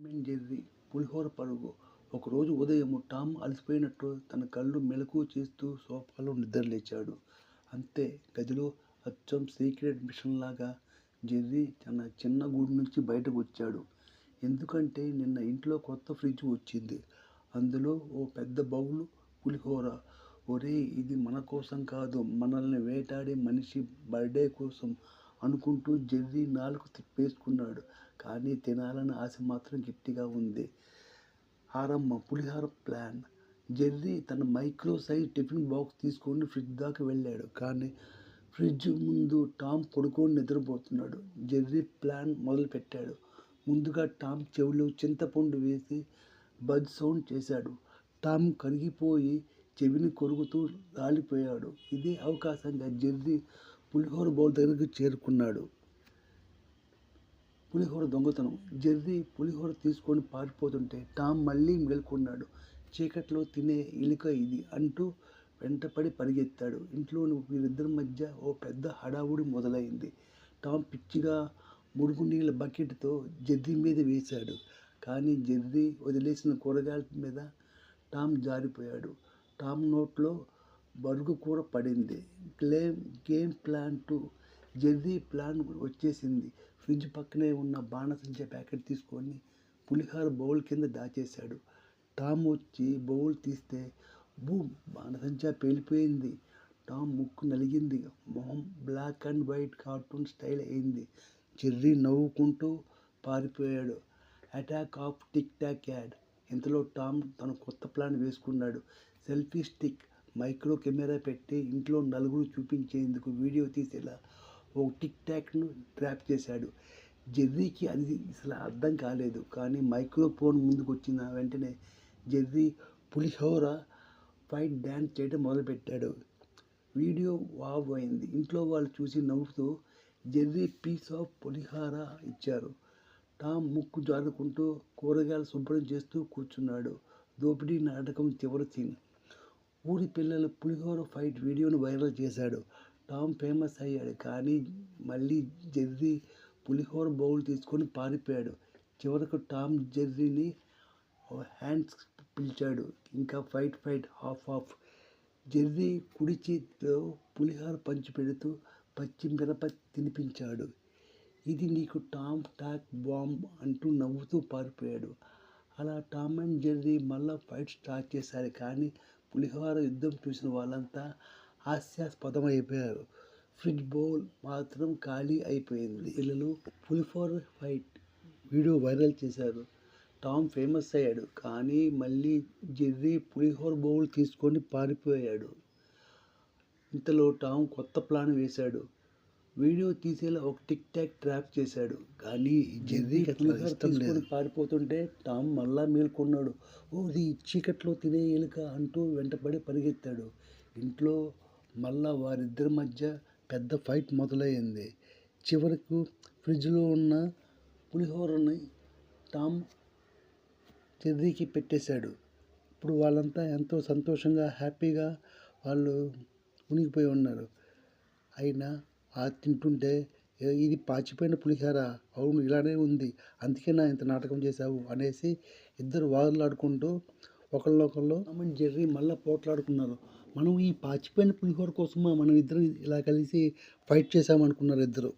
Jerry పులిహోర పరుగు ఒకరోజు ఉదయం టామ్ అలసిపోయినట్టు తన కళ్ళు మెలకువ చేస్తూ సోఫాలో నిద్రలేచాడు. అంతే గదిలో అచ్చం సీక్రెట్ మిషన్ లాగా జెర్రీ తన చిన్న గూడు నుంచి బయటకు వచ్చాడు. ఎందుకంటే నిన్న ఇంట్లో కొత్త ఫ్రిడ్జ్ వచ్చింది. అందులో ఓ పెద్ద బౌల్ పులిహోర. ఒరే ఇది మన కోసం కాదు మనల్ని వేటాడే మనిషి బర్త్డే కోసం అనుకుంటూ జెర్రీ నాలుగు తిప్పేసుకున్నాడు. కానీ తినాలని ఆశ మాత్రం గట్టిగా ఉంది. ఆరమ్మ పులిహోర ప్లాన్ జెర్రీ తన మైక్రో సైజ్ టిఫిన్ బాక్స్ తీసుకొని ఫ్రిడ్జ్ దాకా వెళ్ళాడు. కానీ ఫ్రిడ్జ్ ముందు టామ్ పడుకొని నిద్రపోతున్నాడు. జెర్రీ ప్లాన్ మొదలుపెట్టాడు. ముందుగా టామ్ చెవిలో చింతపండు వేసి బజ్ సౌండ్ చేశాడు. టామ్ కరిగిపోయి చెవిని కొరుకుతూ రాలిపోయాడు. ఇదే అవకాశంగా జెర్రీ పులిహోర బౌల్ దగ్గరికి చేరుకున్నాడు. పులిహోర దొంగతనం జెర్రీ పులిహోర తీసుకొని పారిపోతుంటే టామ్ మళ్ళీ మేల్కొన్నాడు. చీకట్లో తినే ఎలుక ఇది అంటూ వెంటపడి పరిగెత్తాడు. ఇంట్లోని వీరిద్దరి మధ్య ఓ పెద్ద హడావుడి మొదలైంది. టామ్ పిచ్చిగా మురుగునీళ్ళ నీళ్ళ బకెట్తో జెర్రీ మీద వేశాడు. కానీ జెర్రీ వదిలేసిన కూరగాయల మీద టామ్ జారిపోయాడు. టామ్ నోట్లో బరుగు కూర పడింది. Game plan to Jerry plan వచ్చేసింది. ఫ్రిడ్జ్ పక్కనే ఉన్న బాణసంచా ప్యాకెట్ తీసుకొని పులిహోర బౌల్ కింద దాచేశాడు. టామ్ వచ్చి బౌల్ తీస్తే బూమ్ బాణసంచా పేలిపోయింది. టామ్ ముక్కు నలిగింది. మొహం black and white cartoon style అయింది. జెర్రీ నవ్వుకుంటూ పారిపోయాడు. Attack of tick tock ad ఇంతలో టామ్ తన కొత్త ప్లాన్ వేసుకున్నాడు. సెల్ఫీ స్టిక్ మైక్రో కెమెరా పెట్టి ఇంట్లో నలుగురు చూపించేందుకు వీడియో తీసేలా ఒక టిక్ టాక్ ట్రాప్ చేశాడు. జెర్రీకి అది అసలు అర్థం కాలేదు. కానీ మైక్రో ఫోన్ ముందుకొచ్చిన వెంటనే జెర్రీ పులిహోర ఫైట్ డ్యాన్స్ చేయడం మొదలుపెట్టాడు. వీడియో వావ్ అయింది. ఇంట్లో వాళ్ళు చూసి నవ్వుతూ జెర్రీ పీస్ ఆఫ్ పులిహోర ఇచ్చారు. టామ్ ముక్కు జారుకుంటూ కూరగాయలు శుభ్రం చేస్తూ కూర్చున్నాడు. దోపిడీ నాటకం చివరి సీన్ ఊరి పిల్లల పులిహోర ఫైట్ వీడియోను వైరల్ చేశాడు. టామ్ ఫేమస్ అయ్యాడు. కానీ మళ్ళీ జెర్రీ పులిహోర బౌల్ తీసుకొని పారిపోయాడు. చివరకు టామ్ జెర్రీని హ్యాండ్స్ పిలిచాడు. ఇంకా fight fight half half Jerry కుడి చేతిలో పులిహోర పంచిపెడుతూ పచ్చి మిరప తినిపించాడు. ఇది నీకు టామ్ టాక్ బాంబ్ అంటూ నవ్వుతూ పారిపోయాడు. అలా టామ్ అండ్ జెర్రీ మళ్ళా ఫైట్ స్టార్ట్ చేశారు. కానీ పులిహోర యుద్ధం చూసిన వాళ్ళంతా హాస్యాస్పదమైపోయారు. ఫ్రిడ్జ్ బౌల్ మాత్రం ఖాళీ అయిపోయింది. పిల్లలు పులిహోర ఫైట్ వీడియో వైరల్ చేశారు. టామ్ ఫేమస్ అయ్యాడు. కానీ మళ్ళీ జెర్రీ పులిహోర బౌల్ తీసుకొని పారిపోయాడు. ఇంతలో టామ్ కొత్త ప్లాన్ వేశాడు. వీడియో తీసేలా ఒక టిక్ టాక్ ట్రాప్ చేశాడు. కానీ పులిహోర తీసుకుని పారిపోతుంటే టామ్ మళ్ళా మేల్కొన్నాడు. ఓరి చీకట్లో తినే ఎలుక అంటూ వెంటపడి పరిగెత్తాడు. ఇంట్లో మళ్ళా వారిద్దరి మధ్య పెద్ద ఫైట్ మొదలైంది. చివరకు ఫ్రిజ్లో ఉన్న పులిహోరని టామ్ జెర్రీకి పెట్టేశాడు. ఇప్పుడు వాళ్ళంతా ఎంతో సంతోషంగా హ్యాపీగా వాళ్ళు మునిగిపోయి ఉన్నారు. అయినా తింటుంటే ఇది పాచిపోయిన పులిహోర అవును ఇలానే ఉంది. అందుకే నా ఇంత నాటకం చేశావు అనేసి ఇద్దరు వాదులాడుకుంటూ ఒకళ్ళొకళ్ళు అమ్మని అండ్ జెర్రీ మళ్ళీ పోట్లాడుకున్నారు. మనం ఈ పాచిపోయిన పులిహోర కోసమా మనం ఇద్దరం ఇలా కలిసి ఫైట్ చేసామనుకున్నారు ఇద్దరు.